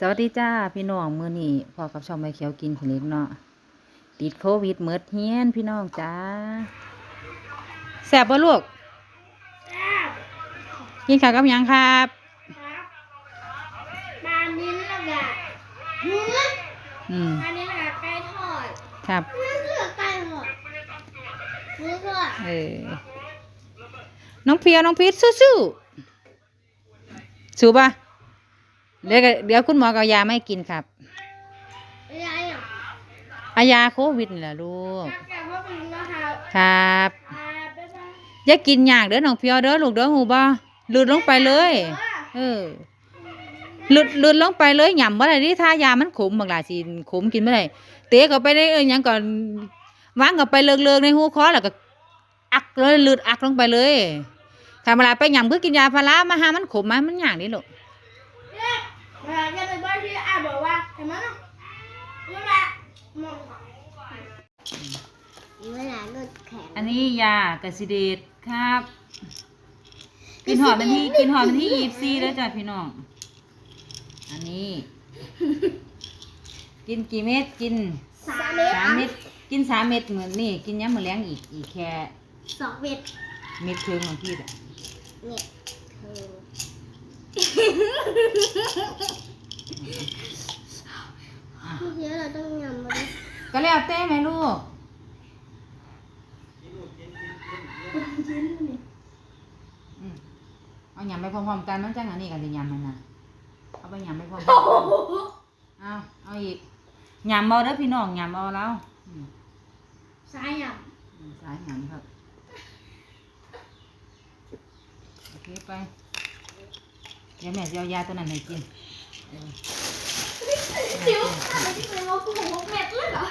สวัสดีจ้าพี่น้องมื้อนี้พอกับช่องใบเขียวกินผลิตเนาะติดโควิดเมิดเฮียนพี่น้องจ้าแสบบ่ลูกกินข้าวกับหยังครับครับมานิ้นแล้วก็หืออืมมานิ้นแล้วก็ไก่ทอดครับนี่คือไก่ทอดนี่ก็เออน้องเพียวน้องพีชสู้สู้สู้ปะ เดี๋ยวก็เดี๋ยวคุณหมอก็เอายาไม่กินครับอะไรอะเอายาโควิดนี่แหละลูกครับแต่ว่าเป็นนะครับครับอ่าบ๊ายบายอย่ากินยากเด้อน้องเพียวเด้อลูกเด้อหูบ่หลุดลงไปเลย เออหลุดหลุดลงไปเลยหย่ำบ่ได้ที่ทายามันขมบางหลายสิขมกินบ่ได้เตะเข้าไปในเอ้ยหยังก่อนวางเข้าไปเลิกๆในหูคอแล้วก็อักเลยหลุดอักลงไปเลยถ้าเวลาไปหย่ำคือกินยาพารามาหามันขมมามันยากนี่ลูกเนี่ย เวลาจะไปบ้านที่อาบอกว่าเห็นไหมล่ะเวลามองเวลาลดแขนอันนี้ยากสิเดตครับกินหอดมันที่กินหอดมันที่ยีบซีแล้วจ้ะพี่น้อง อันนี้ กินกี่เม็ดกินสามเม็ดสามเม็ดกินสามเม็ดเหมือนนี่ กินย้ำมือแรงอีกอีกแค่สองเม็ดเม็ดเชิงของพี่อะเนี่ยเธอ เดี๋ยวเราต้องยำมันก็แล้วแต่ไหมลูกอืมเอายำไปพร้อมๆกันมันจังอันนี้กันจะยำมันนะเอาไปยำไปพร้อมๆกันเอาเอาอีกยำเอาเด้อพี่น้องยำเอาแล้วอืมสายยอืมสายยำครับโอเคไป เดี๋ยวแม่จะเอายาตัวนั้นให้กินเออำจิ๋วอะไรที่เป็นว่ากูหกเม็ดเลยเหรอ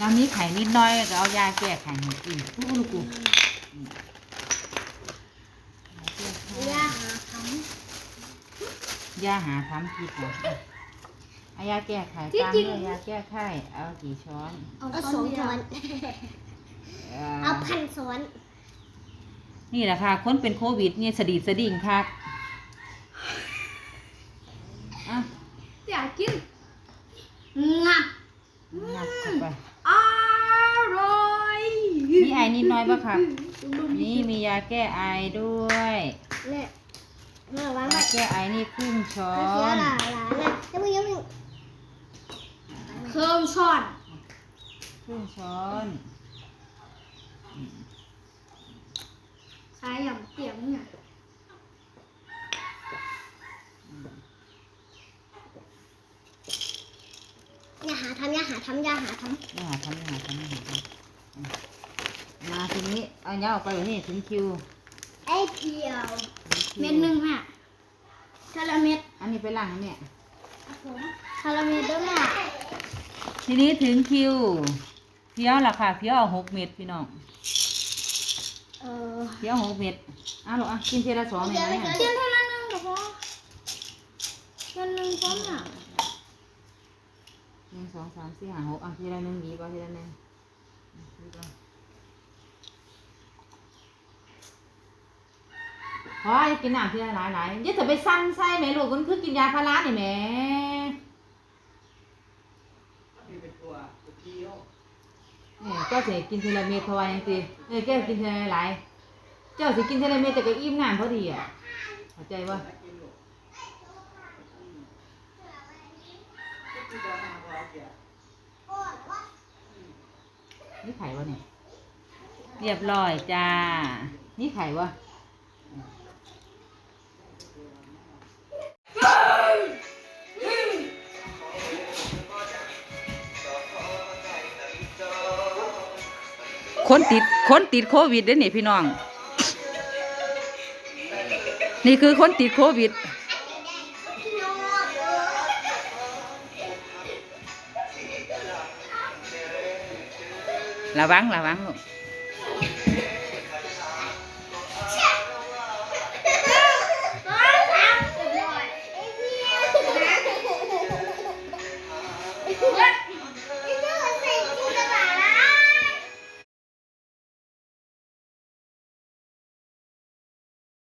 น้ำนี้ไข่นิดหน้อยก็เอายาแก้ไข่ให้กินลูกลูกกูย่าหาคยาหาทำผิดเหรอเอายาแก้ไขตามด้วยยาแก้ไข้เอากี่ช้อนำเอาสองช้อน เอ่อเอาพันช้อนนี่แหละค่ะ คนเป็นโควิดเนี่ยสะดีดสะดิ่งค่ะอะอยากกินงับนับเข้าไปอร่อยมีไอนิดหน้อยปะครับนี่มียาแก้ไอด้วยเนี่ยมาวางยาไว้แก้ไอนี่ครึ่งช้อเสียน หลาหลานนะแล้วมึงยังเคิมช้อน ครึ่งช้อน สายยำเปียกเนี่ยอย่าหาทำอย่าหาทำอย่าหาทนี่หาทำนี่หาทำนี่หาทำอะมาทีนี้เอายาออกไปแบบนี้ถึงคิวำไอ้เพียว ถึคิวเม็ดหนึ่งแม่คาราเม็ดอันนี้ไปล้างให้แม่คาราเม็ดด้วยแม่ทีนี้ถึงคิวเพี้ยวล่ะค่ะเพี้ยวเอาหกเม็ดพี่น้อง เออเพี้ยวหกเม็ดอ้าวลูกอะกินทีละสองเลยไหมเทียนเท่านั้นนึงก็พอเทียนหนึ่งพร้อมน่ะหนึ่งสองสามสี่ห้าหกอะทีละหนึ่งดีป่ะทีละหนึ่งอะดีป่ะพออย่ากินน้ำทีละหลายหลายๆอย่าจะไปสั่นไส้แม่ลูกมันคือกินยาพาราเนี่ยแหม่ เนี่ยก็จะกินทีละเม็ดเพราะว่าอย่างตีเออแกกินทีละหลายๆเจ้าสิกินทีละเม็ดแต่ก็อิ่มนานพอดีอะเข้าใจป่ะนี่ไข่วะเนี่ยเรียบร้อยจ้า นี่ไข่วะ คนติดคนติดโควิดเด้นี่พี่น้อง นี่คือคนติดโควิด ระวังระวังลูก